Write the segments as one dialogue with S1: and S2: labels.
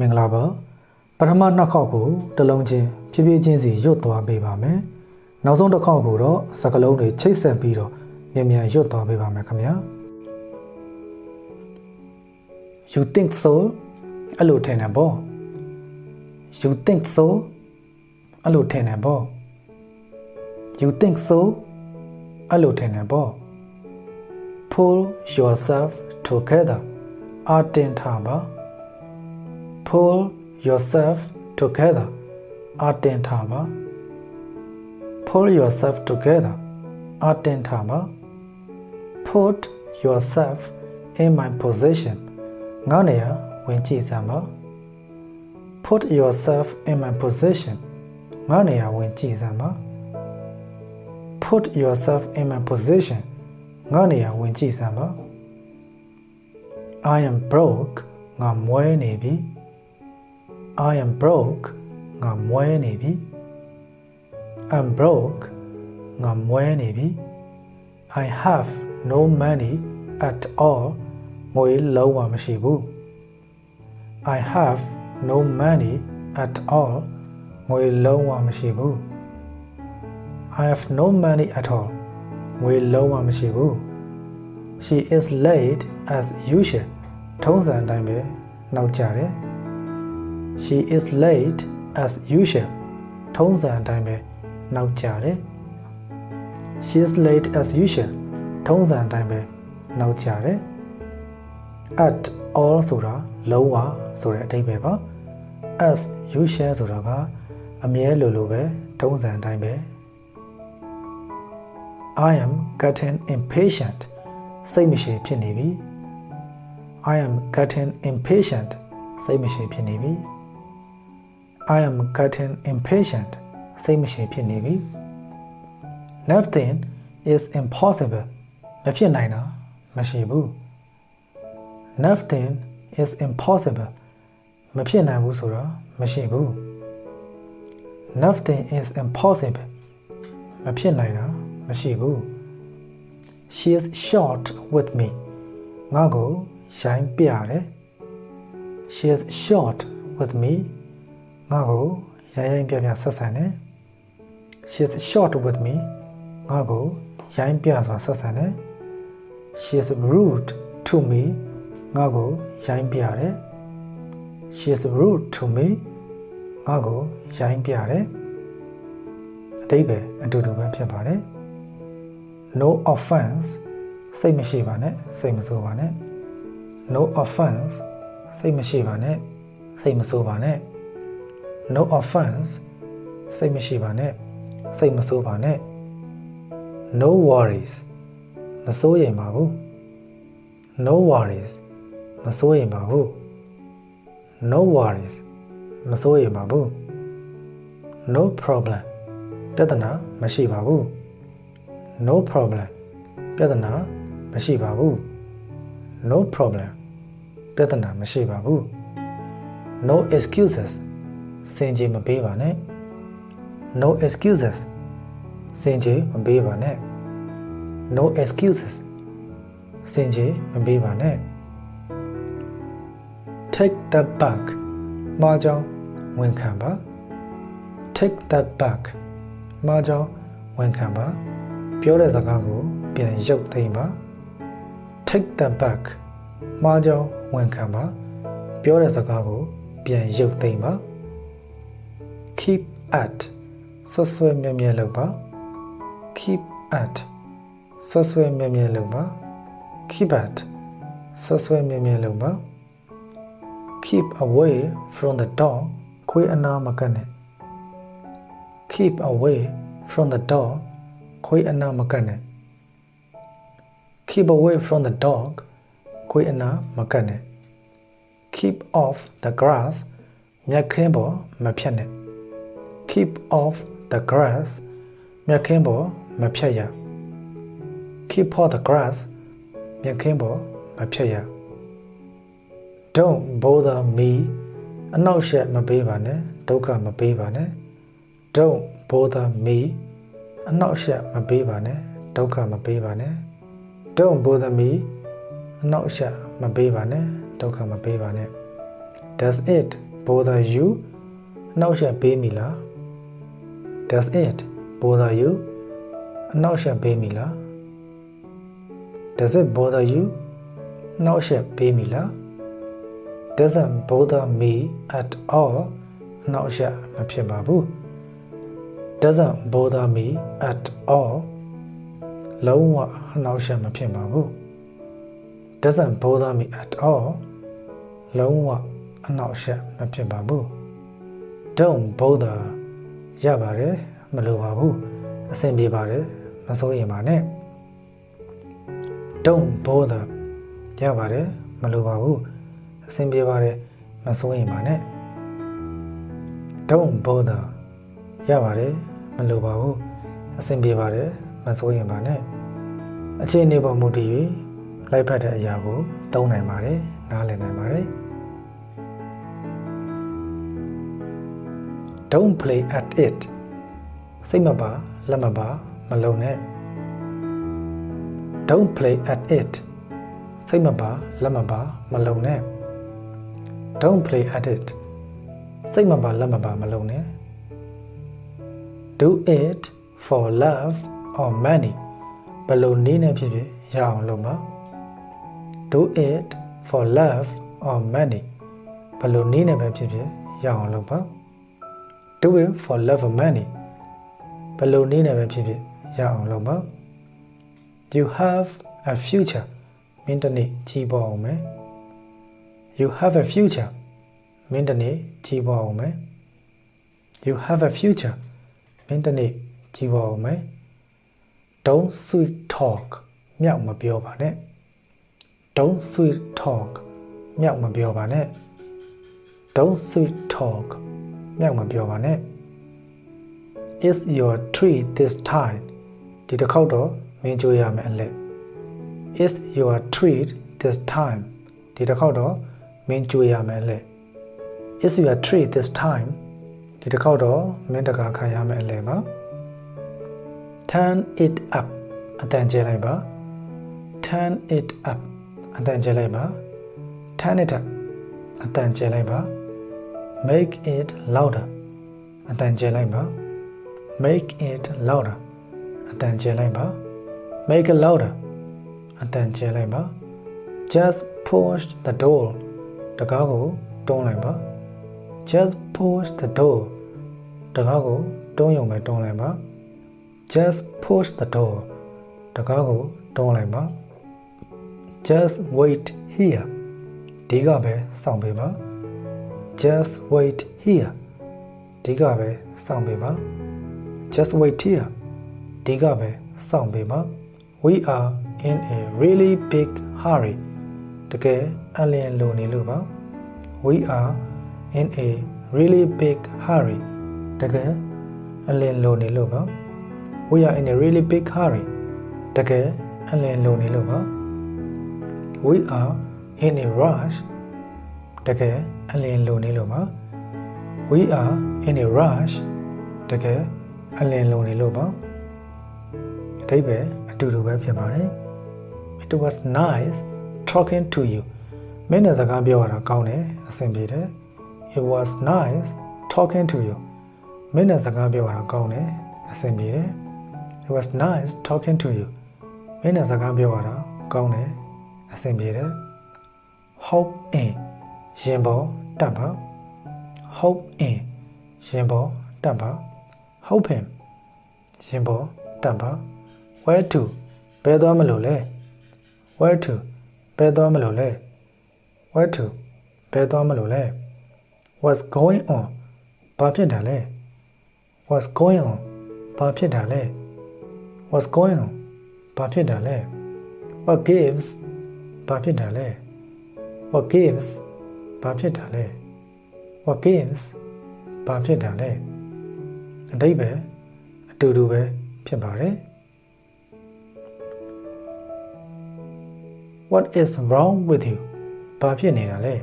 S1: မင်္ဂလာပါပထမနှစ်ခေါက်ကိုတစ်လုံးချင်းဖြည်းဖြည်းချင်းစီရွတ်သွားပေးပါမယ်နောက်ဆုံးတစ်ခေါက်ကိုတော့စကလုံးတွေချိတ်ဆက်ပြီးတော့မြန်မြန်ရွတ်သွားပေးပါမယ်ခင်ဗျာ you think so အဲ့လိုထင်တယ်ပေါ့ you think so အဲ့လိုထင်တယ်ပေါ့ you think so အဲ့လိုထင်တယ်ပေါ့ pull yourself together အတင်ထားပါ pull yourself together အတင်ထားပါ pull yourself together အတင်ထားပါ put yourself in my position ငါနေရာဝင်ကြည့်စမ်းပါ put yourself in my position ငါနေရာဝင်ကြည့်စမ်းပါ put yourself in my position ငါနေရာဝင်ကြည့်စမ်းပါ I am broke ငါမွဲနေပြီ I am broke ငါမွဲနေပြီ I'm broke ငါမွဲနေပြီ I have no money at all ငွေလုံးဝမရှိဘူး I have no money at all ငွေလုံးဝမရှိဘူး I have no money at all ငွေလုံးဝမရှိဘူး She is late as usual ထုံးစံအတိုင်းပဲနောက်ကျတယ် She is late as usual ထုံးစံအတိုင်းပဲနောက်ကျတယ် She is late as usual ထုံးစံအတိုင်းပဲနောက်ကျတယ် at all ဆိုတာလုံးဝဆိုတဲ့အဓိပ္ပာယ်ပါ as usual ဆိုတာကအမြဲလိုလိုပဲထုံးစံအတိုင်းပဲ I am getting impatient စိတ်မရှိဖြစ်နေပြီ I am getting impatient စိတ်မရှိဖြစ်နေပြီ I am getting impatient စိတ်မရှိဖြစ်နေပြီ Nothing is impossible မဖြစ်နိုင်တာမရှိဘူး Nothing is impossible မဖြစ်နိုင်ဘူးဆိုတာမရှိဘူး Nothing is impossible မဖြစ်နိုင်တာမရှိဘူး She is short with me ငါ့ကိုရိုင်းပြတယ် She is short with me ငါ့ကိုရိုင်းရိုင်းပြပြဆက်ဆံတယ် She is short with me ငါ့ကိုရိုင်းပြစွာဆက်ဆံတယ် She is rude to me ငါ့ကိုရိုင်းပြတယ် She is rude to me ငါ့ကိုရိုင်းပြတယ်အတိတ်ပဲအတူတူပဲဖြစ်ပါတယ် no offense စိတ်မရှိပါနဲ့စိတ်မဆိုးပါနဲ့ no offense စိတ်မရှိပါနဲ့စိတ်မဆိုးပါနဲ့ no offense စိတ်မရှိပါနဲ့စိတ်မဆိုးပါနဲ့ no worries မစိုးရိမ်ပါဘူး no worries မစိုးရိမ်ပါဘူး no worries မစိုးရိမ်ပါဘူး no problem ပြဿနာမရှိပါဘူး no problem ပြဿနာမရှိပါဘူး no problem ပြဿနာမရှိပါဘူး no excuses စင်ကြေမပေးပါနဲ့ no excuses စင်ကြေမပေးပါနဲ့ no excuses စင်ကြေမပေးပါနဲ့ take that back မှားကြောင်းဝန်ခံပါ take that back မှားကြောင်းဝန်ခံပါပြောတဲ့စကားကို ပြန်ရုပ်သိမ်းပါ take that back မှားကြောင်းဝန်ခံပါပြောတဲ့စကားကို ပြန်ရုပ်သိမ်းပါ keep at ဆွဆွဲမြဲမြဲလုပ်ပါ keep at ဆွဆွဲမြဲမြဲလုပ်ပါ keep at ဆွဆွဲမြဲမြဲလုပ်ပါ keep away from the door ခွေးအနာမကတ်နဲ့ keep away from the door ခွေးအနာမကတ်နဲ့ keep away from the dog ခွေးအနာမကတ်နဲ့ keep off the grass မြက်ခင်းပေါ်မဖြတ်နဲ့ keep off the grass မြက်ခင်းပေါ်မဖြတ်ရ keep off the grass မြက်ခင်းပေါ်မဖြတ်ရ don't bother me အနောက်ရှက်မပေးပါနဲ့ဒုက္ခမပေးပါနဲ့ don't bother me အနောက်ရှက်မပေးပါနဲ့ဒုက္ခမပေးပါနဲ့ don't bother me အနောက်ရှက်မပေးပါနဲ့ဒုက္ခမပေးပါနဲ့ does it bother you အနောက်ရှက်ပေးမိလား does it bother you အနောက်ရှက်ပေးမိလား does it bother you အနောက်ရှက်ပေးမိလား doesn't bother me at all အနောက်ရှက်မဖြစ်ပါဘူး doesn't bother me at all လုံးဝအနောက်ရှက်မဖြစ်ပါဘူး doesn't bother me at all လုံးဝအနောက်ရှက်မဖြစ်ပါဘူး don't bother ရပါတယ်မလိုပါဘူးအဆင်ပြေပါတယ်မစိုးရင်ပါနဲ့ don't bother ရပါတယ်မလိုပါဘူးအဆင်ပြေပါတယ်မစိုးရင်ပါနဲ့ don't bother ရပါတယ်မလိုပါဘူးအဆင်ပြေပါတယ်မစိုးရင်ပါနဲ့အခြေအနေပေါ်မူတည်၍လိုက်ဖက်တဲ့အရာကိုသုံးနိုင်ပါတယ်နားလည်နိုင်ပါတယ် don't play at it စိတ်မပါလက်မပါမလုံးနဲ့ don't play at it စိတ်မပါလက်မပါမလုံးနဲ့ don't play at it စိတ်မပါလက်မပါမလုံးနဲ့ do it for love or money ဘယ်လိုနည်းနဲ့ဖြစ်ဖြစ်ရအောင်လုပ်ပါ do it for love or money ဘယ်လိုနည်းနဲ့ပဲဖြစ်ဖြစ်ရအောင်လုပ်ပါ do it for love or money ဘယ်လိုနည်းနဲ့ပဲဖြစ်ဖြစ်ရအောင်လုပ်ပါ you have a future မင်းတနေ့ကြီးပေါ်အောင်မယ် you have a future မင်းတနေ့ကြီးပေါ်အောင်မယ် you have a future မင်းတနေ့ကြီးပေါ်အောင်မယ် don't sweet talk မြောက်မပြောပါနဲ့ don't sweet talk မြောက်မပြောပါနဲ့ don't sweet talk မြောက်မပြောပါနဲ့ is your treat this time ဒီတစ်ခေါက်တော့မင်းကြိုးရမယ်အလက် is your treat this time ဒီတစ်ခေါက်တော့မင်းကြိုးရမယ်အလက် is your treat this time ဒီတစ်ခေါက်တော့မင်းတကာခံရမယ်အလက်ပါ turn it up အတန်ကျဲလိုက်ပါ turn it up အတန်ကျဲလိုက်ပါ turn it up အတန်ကျဲလိုက်ပါ make it louder အတန်ကျဲလိုက်ပါ make it louder အတန်ကျဲလိုက်ပါ make it louder အတန်ကျဲလိုက်ပါ just push the door တကားကိုတွန်းလိုက်ပါ just push the door တကားကိုတွန်းရုံပဲတွန်းလိုက်ပါ just push the door တကားကိုတွန်းလိုက်ပါ just wait here ဒီကပဲစောင့်ပေးပါ just wait here ဒီကပဲစောင့်ပေးပါ just wait here ဒီကပဲစောင့်ပေးပါ we are in a really big hurry တကယ်အလျင်လိုနေလို့ပါ we are in a really big hurry တကယ်အလျင်လိုနေလို့ပါ we are in a really big hurry တကယ်အလျင်လိုနေလို့ပါ we are in a rush တကယ် အလျင်လိုနေလို့ပါ we are in a rush တကယ်အလျင်လိုနေလို့ပါအတိတ်ပဲအတူတူပဲဖြစ်ပါတယ် it was nice talking to you မင်းနဲ့စကားပြောရတာကောင်းတယ်အဆင်ပြေတယ် it was nice talking to you မင်းနဲ့စကားပြောရတာကောင်းတယ်အဆင်ပြေတယ် it was nice talking to you မင်းနဲ့စကားပြောရတာကောင်းတယ်အဆင်ပြေတယ် hope in ရင်ပေါ် တက်ပါ hope in ရင်ပေါ်တက်ပါ hope in ရင်ပေါ်တက်ပါ where to ဘယ်သွားမလို့လဲ where to ဘယ်သွားမလို့လဲ where to ဘယ်သွားမလို့လဲ what's going on ဘာဖြစ်တာလဲ what's going on ဘာဖြစ်တာလဲ what's going on ဘာဖြစ်တာလဲ what gives ဘာဖြစ်တာလဲ what gives ဘာဖြစ်တာလဲ what gives ဘာဖြစ်တာလဲအတိတ်ပဲအတူတူပဲဖြစ်ပါတယ် what is wrong with you ဘာဖြစ်နေတာလဲ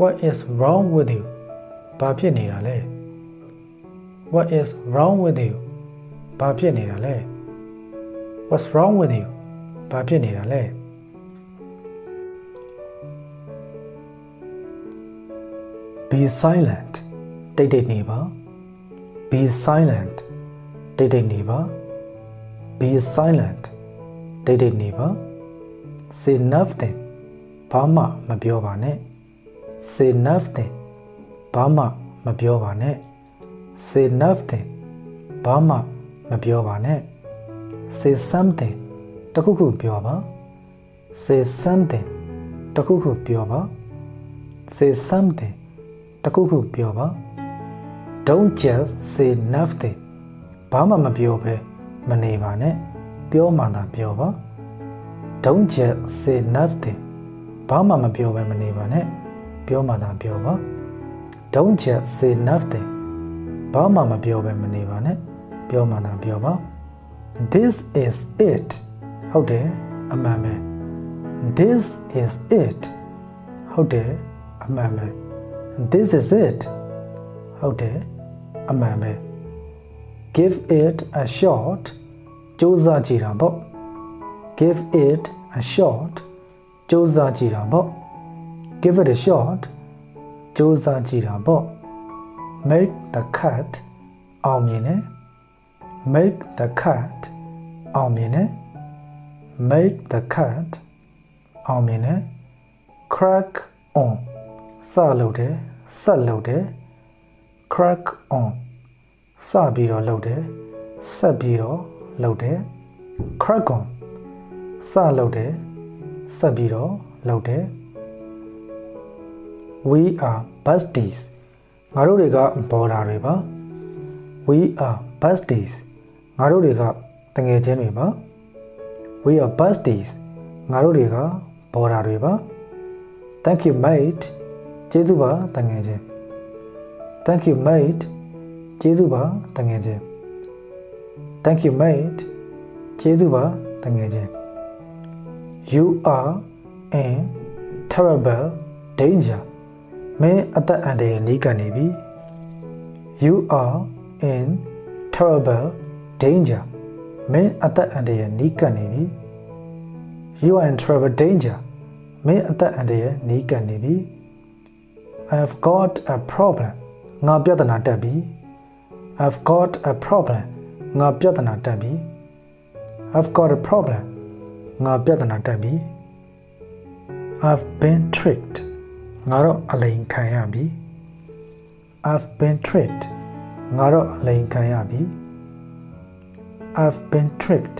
S1: what is wrong with you ဘာဖြစ်နေတာလဲ what is wrong with you ဘာဖြစ်နေတာလဲ what's wrong with you ဘာဖြစ်နေတာလဲ be silent တိတ်တိတ်နေပါ be silent တိတ်တိတ်နေပါ be silent တိတ်တိတ်နေပါ say nothing ဘာမှမပြောပါနဲ့ say nothing ဘာမှမပြောပါနဲ့ say nothing ဘာမှမပြောပါနဲ့ say something တခုခုပြောပါ say something တခုခုပြောပါ say something တခုခုပြောပါ don't just say nothing ဘာမှမပြောဘဲမနေပါနဲ့ပြောမှသာပြောပါ don't just say nothing ဘာမှမပြောဘဲမနေပါနဲ့ပြောမှသာပြောပါ don't just say nothing ဘာမှမပြောဘဲမနေပါနဲ့ပြောမှသာပြောပါ this is it ဟုတ်တယ်အမှန်ပဲ this is it ဟုတ်တယ်အမှန်ပဲ this is it ဟုတ်တယ်အမှန်ပဲ give it a shot စူးစမ်းကြည့်တာပေါ့ give it a shot စူးစမ်းကြည့်တာပေါ့ give it a shot စူးစမ်းကြည့်တာပေါ့ make the cut အောင်မြင်တယ် make the cut အောင်မြင်တယ် make the cut အောင်မြင်တယ် crack on စလုပ်တယ်ဆက်လုပ်တယ် crack on စပြီးတော့လုပ်တယ်ဆက်ပြီးတော့လုပ်တယ် crack on စလုပ်တယ်ဆက်ပြီးတော့လုပ်တယ် we are besties ငါတို့တွေကဘော်ဒါတွေပါ we are besties ငါတို့တွေကတငယ်ချင်းတွေပါ we are besties ငါတို့တွေကဘော်ဒါတွေပါ thank you mate ကျေးဇူးပါတငယ်ချင်း thank you mate ကျေးဇူးပါတငယ်ချင်း thank you mate ကျေးဇူးပါတငယ်ချင်း you are in terrible danger မင်းအသက်အန္တရာယ်နီးကပ်နေပြီ you are in terrible danger မင်းအသက်အန္တရာယ်နီးကပ်နေပြီ you are in terrible danger မင်းအသက်အန္တရာယ်နီးကပ်နေပြီ I have got a problem ငါပြဿနာတက်ပြီ I've got a problem ငါပြဿနာတက်ပြီ I've got a problem ငါပြဿနာတက်ပြီ I've been tricked ငါတော့အလိန်ခံရပြီ I've been tricked ငါတော့အလိန်ခံရပြီ I've been tricked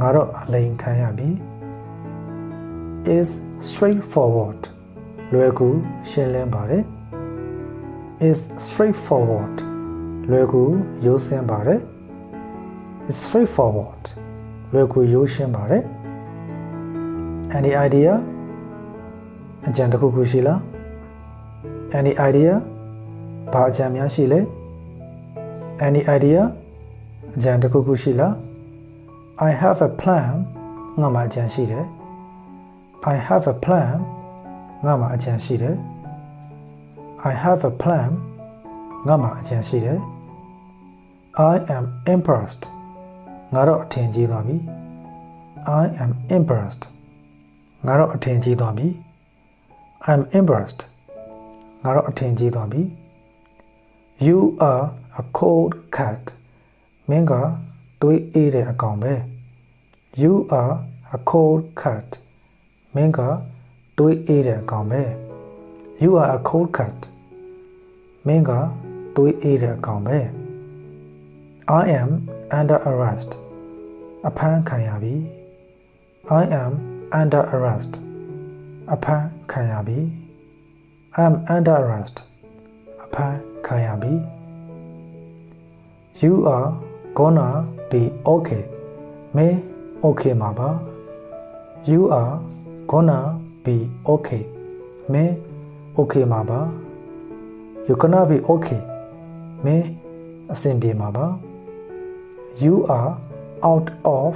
S1: ငါတော့အလိန်ခံရပြီ is straightforward လွယ်ကူရှင်းလင်းပါတယ် is straightforward လွယ်ကူရိုးစင်းပါတယ် is straightforward လွယ်ကူရိုးရှင်းပါတယ် any idea အကြံတစ်ခုခုရှိလား any idea ဘာအကြံများရှိလဲ any idea အကြံတစ်ခုခုရှိလား I have a plan ငါမှအကြံရှိတယ် I have a plan ငါမှအကြံရှိတယ် I have a plan ငါမှအကြံရှိတယ် I am impressed ငါတော့အထင်ကြီးသွားပြီ I am impressed ငါတော့အထင်ကြီးသွားပြီ I'm impressed ငါတော့အထင်ကြီးသွားပြီ You are a cold cat မင်းကသွေးအေးတဲ့အကောင်ပဲ You are a cold cat မင်းက သွေးအေးတဲ့အကောင်ပဲ You are a cold cat မင်းကသွေးအေးတဲ့အကောင်ပဲ I am under arrest အဖမ်းခံရပြီ I am under arrest အဖမ်းခံရပြီ I am under arrest အဖမ်းခံရပြီ You are gonna be okay မင်း okay မှာပါ You are gonna be okay မင်း okay မှာပါ You gonna be okay မင်းအဆင်ပြေမှာပါ You are out of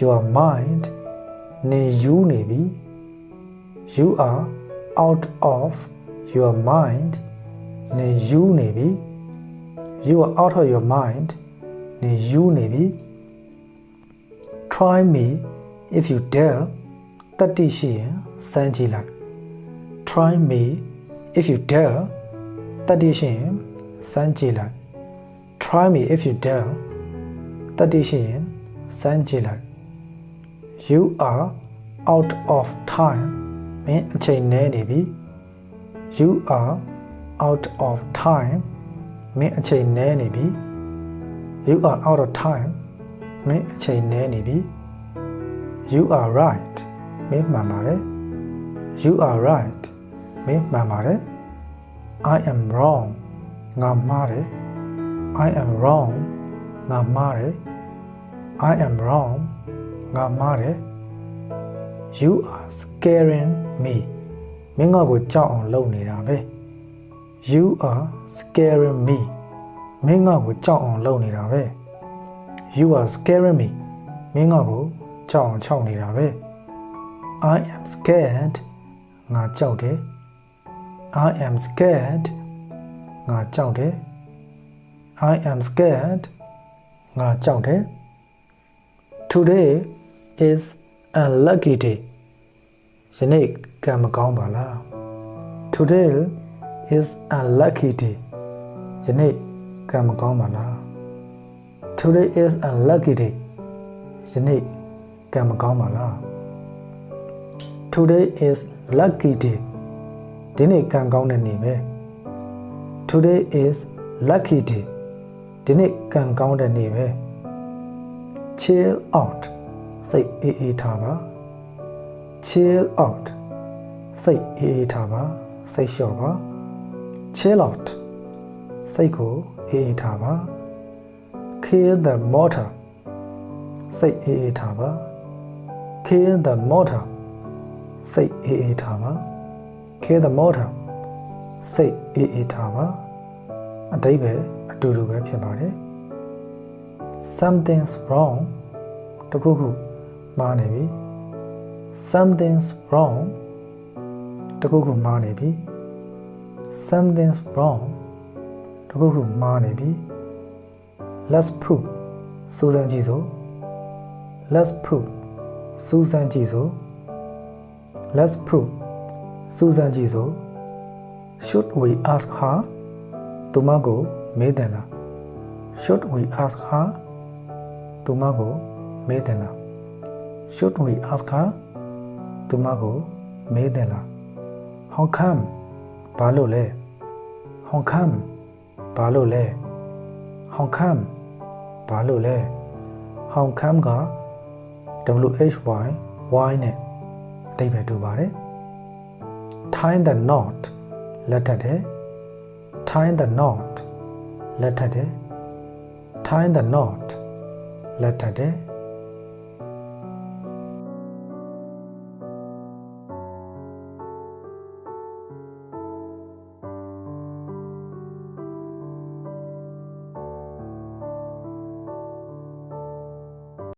S1: your mind နေယူနေပြီ You are out of your mind နေယူနေပြီ You are out of your mind နေယူနေပြီ Try me if you dare တတိရှိရင် စမ်းကြည့်လိုက် Try me if you dare တတိရှိရင်စမ်းကြည့်လိုက် try me if you dare တတိရှိရင်စမ်းကြည့်လိုက် you are out of time မင်းအချိန်နည်းနေပြီ you are out of time မင်းအချိန်နည်းနေပြီ you are out of time မင်းအချိန်နည်းနေပြီ you are right မင်းမှန်ပါတယ် you are right မင်းမှန်ပါတယ် I am wrong ငါမှားတယ် I am wrong ငါမှားတယ် I am wrong ငါမှားတယ် You are scaring me မင်းငါ့ကိုကြောက်အောင်လုပ်နေတာပဲ You are scaring me မင်းငါ့ကိုကြောက်အောင်လုပ်နေတာပဲ You are scaring me မင်းငါ့ကိုကြောက်အောင်ချောက်နေတာပဲ I am scared ငါကြောက်တယ် I am scared ငါကြောက်တယ် I am scared ငါကြောက်တယ် Today is a lucky day ယနေ့ကံမကောင်းပါလား Today is a lucky day ယနေ့ကံမကောင်းပါလား Today is a lucky day ယနေ့ကံမကောင်းပါလား Today is lucky day ဒီနေ့ကံကောင်းတဲ့နေ့ပဲ Today is lucky day ဒီနေ့ကံကောင်းတဲ့နေ့ပဲ chill out စိတ်အေးအေးထားပါ chill out စိတ်အေးအေးထားပါစိတ်လျှော့ပါ chill out စိတ်ကိုအေးအေးထားပါ clear the motor စိတ်အေးအေးထားပါ clear the motor စိတ်အေးအေးထားပါ clear the motor စိတ်အေးအေးထားပါအတိတ်ပဲအတူတူပဲဖြစ်ပါတယ် something's wrong တခုခုမှားနေပြီ something's wrong တခုခုမှားနေပြီ something's wrong တခုခုမှားနေပြီ let's prove စူးစမ်းကြည့်စို့ let's prove စူးစမ်းကြည့်စို့ let's prove စူးစမ်းကြည့်စို့ should we ask her သူမကိုမေးတယ်လား should we ask her သူမကိုမေးတယ်လား should we ask her သူမကိုမေးတယ်လား how come ဘာလို့လဲ how come ဘာလို့လဲ how come ဘာလို့လဲ how come က WHY Y နဲ့ အဓိပ္ပာယ်တူပါတယ် tie the knot လက်ထပ်တယ် tie the knot လက်ထပ်တယ် tie the knot လက်ထပ်တယ်